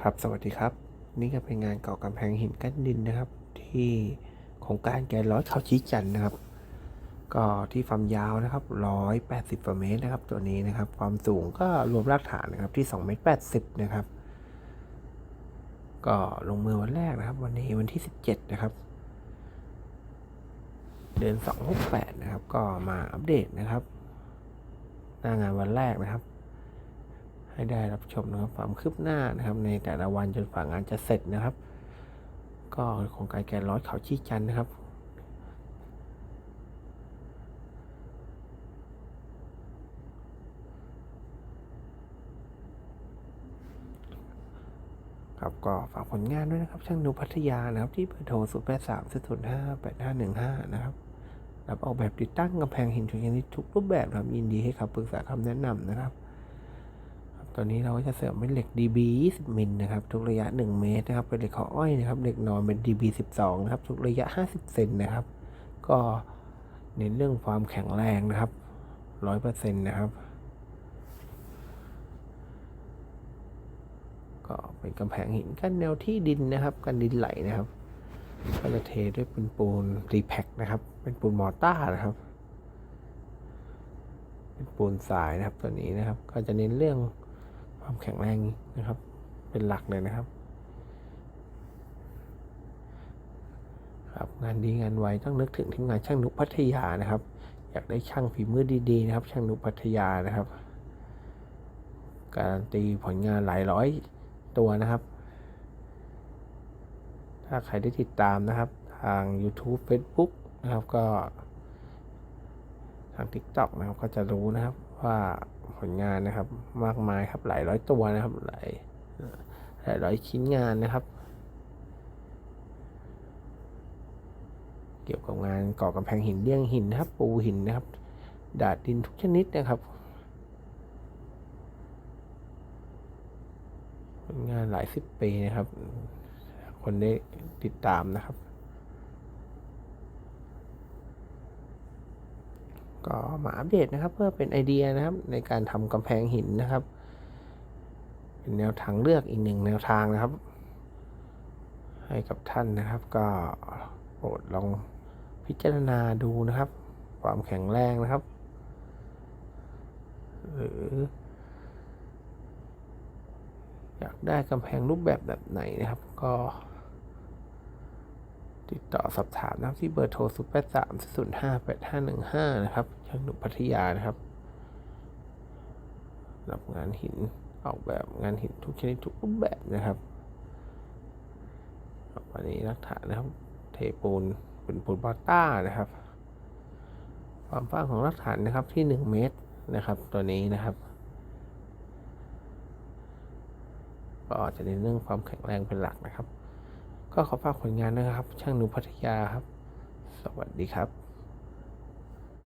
ครับ สวัสดีครับ นี่ก็เป็นงานเก่อกำแพงหินกั้นดินนะครับ ที่โครงการแกนร้อยเขาชี้จันทร์นะครับ ก็ที่ความยาวนะครับร้อยแปดสิบกว่าเมตรนะครับ ตัวนี้นะครับ ความสูงก็รวมรากฐานนะครับที่สองเมตรแปดสิบนะครับ ก็ลงมือวันแรกนะครับ วันนี้วันที่สิบเจ็ดนะครับ เดือนสองหกแปดนะครับ ก็มาอัปเดตนะครับ หน้างานวันแรกนะครับ ให้ได้รับชมนะครับความคืบหน้านะครับในแต่ละวันจนฝ่างานจะเสร็จนะครับ ก็ของการแกนร้อยเขาชี้จันนะครับครับก็ฝากผลงานด้วยนะครับ ช่างนุพัทยานะครับ ที่เบอร์โทร0 8 3 0 0 5 8 5 1 5 นะครับรับออกแบบติดตั้งกำแพงหินทุกชนิดทุกรูปแบบนะครับยินดีให้คำปรึกษาคำแนะนำนะครับ ตอนนี้เราก็จะเสริมเป็นเหล็ก DB 20มิลนะครับ ทุกระยะ 1 เมตรนะครับ เป็นเหล็กขออ้อยนะครับ เหล็กนอนเป็น DB 12นะครับ ทุกระยะ 50 เซนนะครับ ก็เน้นเรื่องความแข็งแรงนะครับ 100%นะครับ ก็เป็นกำแพงหินกั้นแนวที่ดินนะครับ กันดินไหลนะครับก็จะเทด้วยเปูนปูนรีแพคนะครับ เป็นปูนมอร์ต้านะครับ เป็นปูนทรายนะครับตัวนี้นะครับ ก็จะเน้นเรื่อง ความแข็งแรงนะครับ เป็นหลักเลยนะครับครับงานดีงานไวต้องนึกถึงทีมงานช่างนุพัทยานะครับ อยากได้ช่างฝีมือดีๆนะครับ ช่างนุพัทยานะครับ การันตีผลงานหลายร้อยตัวนะครับ ถ้าใครได้ติดตามนะครับ ทาง YouTube Facebook นะครับก็ ทาง TikTok นะครับก็จะรู้นะครับว่าผลงานนะครับมากมายครับหลายร้อยตัวนะครับหลายหลายร้อยชิ้นงานนะครับ เกี่ยวกับงานก่อกำแพงหินเลี่ยงหินนะครับ ปูหินนะครับ ดาดดินทุกชนิดนะครับผลงานหลายสิบปีนะครับ คนได้ติดตามนะครับ ก็มาอัปเดตนะครับ เพื่อเป็นไอเดียนะครับ ในการทำกำแพงหินนะครับ เป็นแนวทางเลือกอีกหนึ่งแนวทางนะครับ ให้กับท่านนะครับ ก็โปรดลองพิจารณาดูนะครับ ความแข็งแรงนะครับ หรือ อยากได้กำแพงรูปแบบแบบไหนนะครับ ก็ ติดต่อสอบถามนะครับที่เบอร์โทร0 8 3 0 5 8 5 1 5นะครับช่างหนุ่มพัทยานะครับรับงานหินออกแบบงานหินทุกชนิดทุกรูปแบบนะครับวันนี้รักฐานนะครับ เทปูนเป็นปูนบอต้านะครับ ความกว้างของรักฐานนะครับที่1เมตรนะครับ ตัวนี้นะครับก็จะในนเรื่องความแข็งแรงเป็นหลักนะครับ ก็ขอฝากผลงานนะครับ ช่างหนูพัทยาครับ สวัสดีครับ